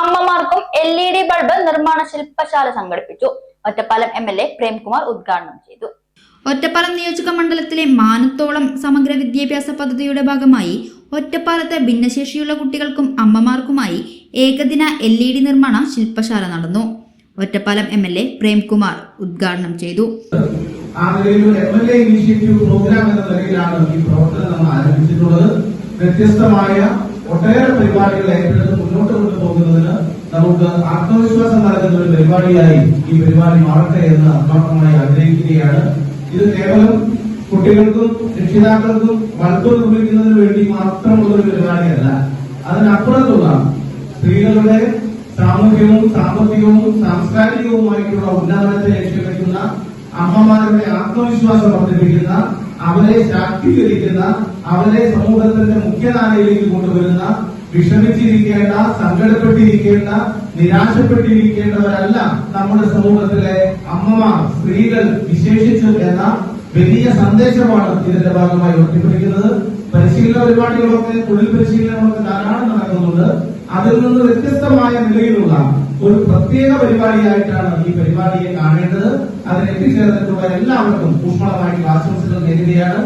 അമ്മമാർക്കും L E D bulb നിർമ്മാണ ശില്പശാല സംഘടിപ്പിച്ചു. Ottapalam M L A Premkumar ഉദ്ഘാടനം ചെയ്തു. ഒറ്റപ്പാലം നിയോജക മണ്ഡലത്തിലെ മാനത്തോളം സമഗ്ര വിദ്യാഭ്യാസ പദ്ധതിയുടെ ഭാഗമായി ഒറ്റപ്പാലത്ത് ഭിന്നശേഷിയുള്ള കുട്ടികൾക്കും അമ്മമാർക്കുമായി ഏകദിന എൽ ഇ ഡി നിർമ്മാണ ശില്പശാല നടന്നു. Ottapalam M L A Premkumar ഉദ്ഘാടനം ചെയ്തു. ആ നിലയിൽ M L A initiative programme എന്ന നിലയിലാണ് ഈ പ്രവർത്തനം നമ്മൾ ആരംഭിച്ചിട്ടുള്ളത്. വ്യത്യസ്തമായ ഒട്ടേറെ പരിപാടികൾ ഏറ്റെടുത്ത് മുന്നോട്ട് കൊണ്ടുപോകുന്നതിന് നമുക്ക് ആത്മവിശ്വാസം നൽകുന്ന ഒരു പരിപാടിയായി ഈ പരിപാടി മാറട്ടെ എന്ന് ആത്മാർത്ഥമായി ആഗ്രഹിക്കുകയാണ്. ഇത് കേവലം കുട്ടികൾക്കും രക്ഷിതാക്കൾക്കും വളർത്തു നിർമ്മിക്കുന്നതിന് വേണ്ടി മാത്രമുള്ള ഒരു പരിപാടിയല്ല. അതിനപ്പുറത്തുള്ള സ്ത്രീകളുടെ സാമൂഹികവും സാമ്പത്തികവും സാംസ്കാരികവുമായിട്ടുള്ള ഉന്നമനത്തെ ലക്ഷ്യം വെക്കുന്ന അമ്മമാരുടെ ആത്മവിശ്വാസം വർദ്ധിപ്പിക്കുന്ന അവരെ ശാക്തീകരിക്കുന്ന അവരെ സമൂഹത്തിന്റെ മുഖ്യധാരയിലേക്ക് കൊണ്ടുവരുന്ന വിഷമിച്ചിരിക്കേണ്ട സങ്കടപ്പെട്ടിരിക്കേണ്ട നിരാശപ്പെട്ടിരിക്കേണ്ടവരല്ല നമ്മുടെ സമൂഹത്തിലെ അമ്മമാർ സ്ത്രീകൾ വിശേഷിച്ചു എന്ന വലിയ സന്ദേശമാണ് ഇതിന്റെ ഭാഗമായി ഉയർത്തിപ്പിടിക്കുന്നത് പരിശീലന പരിപാടികളൊക്കെ തൊഴിൽ പരിശീലനങ്ങളൊക്കെ ധാരാളം നടക്കുന്നുണ്ട്. അതിൽ നിന്ന് വ്യത്യസ്തമായ നിലയിലുള്ള ഒരു പ്രത്യേക പരിപാടിയായിട്ടാണ് ഈ പരിപാടിയെ കാണേണ്ടത്. അതിന് എത്തിച്ചേർന്നിട്ടുള്ള എല്ലാവർക്കും ഊഷ്മളമായിട്ടുള്ള ആശംസകൾ നേരുകയാണ്.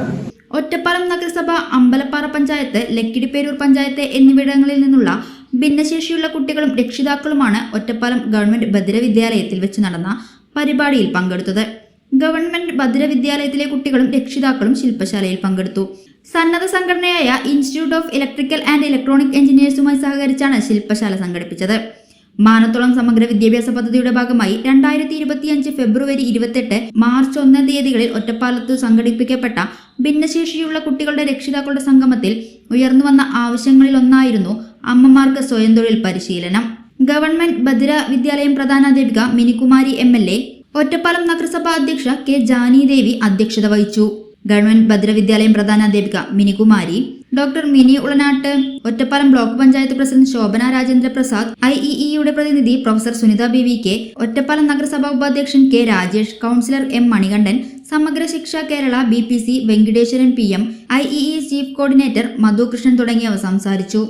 ഒറ്റപ്പാലം നഗരസഭ അമ്പലപ്പാറ പഞ്ചായത്ത് ലക്കിടിപ്പേരൂർ പഞ്ചായത്ത് എന്നിവിടങ്ങളിൽ നിന്നുള്ള ഭിന്നശേഷിയുള്ള കുട്ടികളും രക്ഷിതാക്കളുമാണ് ഒറ്റപ്പാലം ഗവൺമെന്റ് ഭദ്രവിദ്യാലയത്തിൽ വെച്ച് നടന്ന പരിപാടിയിൽ പങ്കെടുത്തത്. ഗവൺമെന്റ് ഭദ്രവിദ്യാലയത്തിലെ കുട്ടികളും രക്ഷിതാക്കളും ശില്പശാലയിൽ പങ്കെടുത്തു. സന്നദ്ധ സംഘടനയായ institute of electrical and electronic എഞ്ചിനീയേഴ്സുമായി സഹകരിച്ചാണ് ശില്പശാല സംഘടിപ്പിച്ചത്. മാനത്തോളം സമഗ്ര വിദ്യാഭ്യാസ പദ്ധതിയുടെ ഭാഗമായി രണ്ടായിരത്തി ഇരുപത്തിയഞ്ച് ഫെബ്രുവരി ഇരുപത്തെട്ട് മാർച്ച് ഒന്ന് തീയതികളിൽ ഒറ്റപ്പാലത്ത് സംഘടിപ്പിക്കപ്പെട്ട ഭിന്നശേഷിയുള്ള കുട്ടികളുടെ രക്ഷിതാക്കളുടെ സംഗമത്തിൽ ഉയർന്നുവന്ന ആവശ്യങ്ങളിലൊന്നായിരുന്നു അമ്മമാർക്ക് സ്വയം തൊഴിൽ പരിശീലനം. ഗവൺമെന്റ് ഭദ്ര വിദ്യാലയം പ്രധാനാധ്യാപിക Minikumari M L A Ottapalam നഗരസഭാ അധ്യക്ഷ കെ ജാനി ദേവി അധ്യക്ഷത വഹിച്ചു. ഗവൺമെന്റ് ഭദ്രവിദ്യാലയം പ്രധാന അധ്യാപിക Minikumari. Doctor Mini Ulanad Ottapalam block panchayat president Shobhana Rajendra Prasad I E ഇയുടെ പ്രതിനിധി professor Sunitha B V K Ottapalam നഗരസഭാ ഉപാധ്യക്ഷൻ K Rajesh councillor M Manikandan Samagra Shiksha Kerala B P C Venkateswaran P M I chief coordinator Madhukrishnan തുടങ്ങിയവർ സംസാരിച്ചു.